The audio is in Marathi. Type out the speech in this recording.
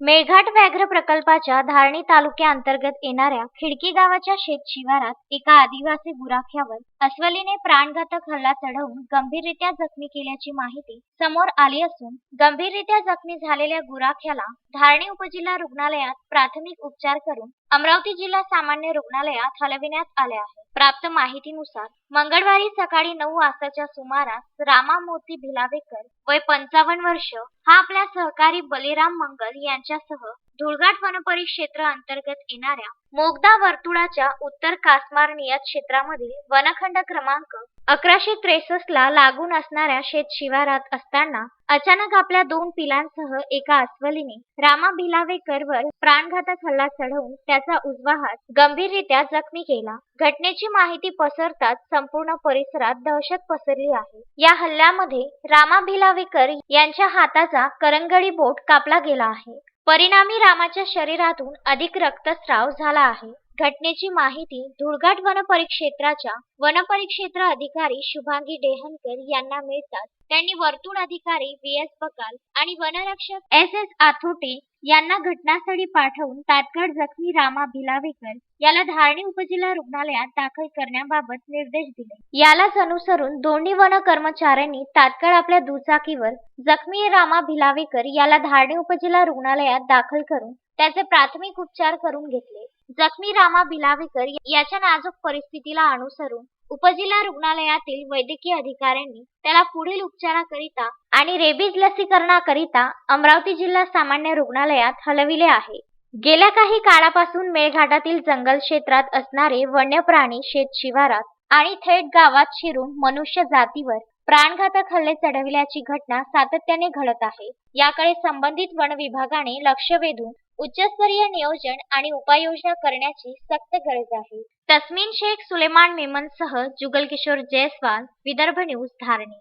मेळघाट व्याघ्र प्रकल्पाच्या धारणी तालुक्याअंतर्गत येणाऱ्या खिडकी गावाच्या शेत शिवारात एका आदिवासी गुराख्यावर अस्वलीने प्राणघातक हल्ला चढवून गंभीररित्या जखमी केल्याची माहिती समोर आली असून गंभीररित्या जखमी झालेल्या गुराख्याला धारणी उपजिल्हा रुग्णालयात प्राथमिक उपचार करून अमरावती जिल्हा सामान्य रुग्णालयात हलविण्यात आले आहे. प्राप्त माहितीनुसार मंगळवारी सकाळी नऊ वाजताच्या सुमारास रामा मोती भिलावेकर वय पंचावन्न वर्ष हा आपल्या सहकारी बलिराम मंगल यांच्यासह धुळघाट वनपरिक्षेत्र अंतर्गत येणाऱ्या मोगदा वर्तुळाच्या उत्तर कासमार नियत क्षेत्रामधील वनखंड क्रमांक अकराशे त्रेसष्ट ला लागून असणाऱ्या शेत शिवारात असताना अचानक आपल्या दोन पिलांसह एका अस्वलीने रामा भिलावेकर वर प्राणघातक हल्ला चढवून त्याचा उजवा हात गंभीररित्या जखमी केला. घटनेची माहिती पसरताच संपूर्ण परिसरात दहशत पसरली आहे. या हल्ल्यामध्ये रामा भिलावेकर यांच्या हाताचा करंगळी बोट कापला गेला आहे. परिणामी रामाच्या शरीरातून अधिक रक्तस्राव झाला आहे. घटनेची माहिती धुळघाट वनपरिक्षेत्राच्या वनपरिक्षेत्र अधिकारी शुभांगी डेहनकर यांना मिळताच त्यांनी वर्तुळ अधिकारी व्ही एस बकाल आणि वनरक्षक एस एस आथोटे यांना घटनास्थळी पाठवून तात्काळ जखमी रामा भिलावेकर याला धारणी उपजिल्हा रुग्णालयात दाखल करण्याबाबत निर्देश दिले. यालाच अनुसरून दोन्ही वन कर्मचाऱ्यांनी तात्काळ आपल्या दुचाकीवर जखमी रामा भिलावेकर याला धारणी उपजिल्हा रुग्णालयात दाखल करून त्याचे प्राथमिक उपचार करून घेतले. जखमी रामा भिलावेकर याच्या नाजूक परिस्थितीला अनुसरून उपजिल्हा रुग्णालयातील वैद्यकीय अधिकाऱ्यांनी त्याला पुढील उपचाराकरिता आणि रेबीज लसीकरणाकरिता अमरावती जिल्हा सामान्य रुग्णालयात हलविले आहे. गेल्या काही काळापासून मेळघाटातील जंगल क्षेत्रात असणारे वन्य प्राणी शेत शिवारात आणि थेट गावात शिरून मनुष्य जातीवर प्राणघातक हल्ले चढविल्याची घटना सातत्याने घडत आहे. याकडे संबंधित वन विभागाने लक्ष वेधून उच्चस्तरीय नियोजन आणि उपाययोजना करण्याची सक्त गरज आहे. तस्मिन शेख सुलेमान मेमनसह जुगल किशोर जयस्वाल विदर्भ न्यूज धारणी.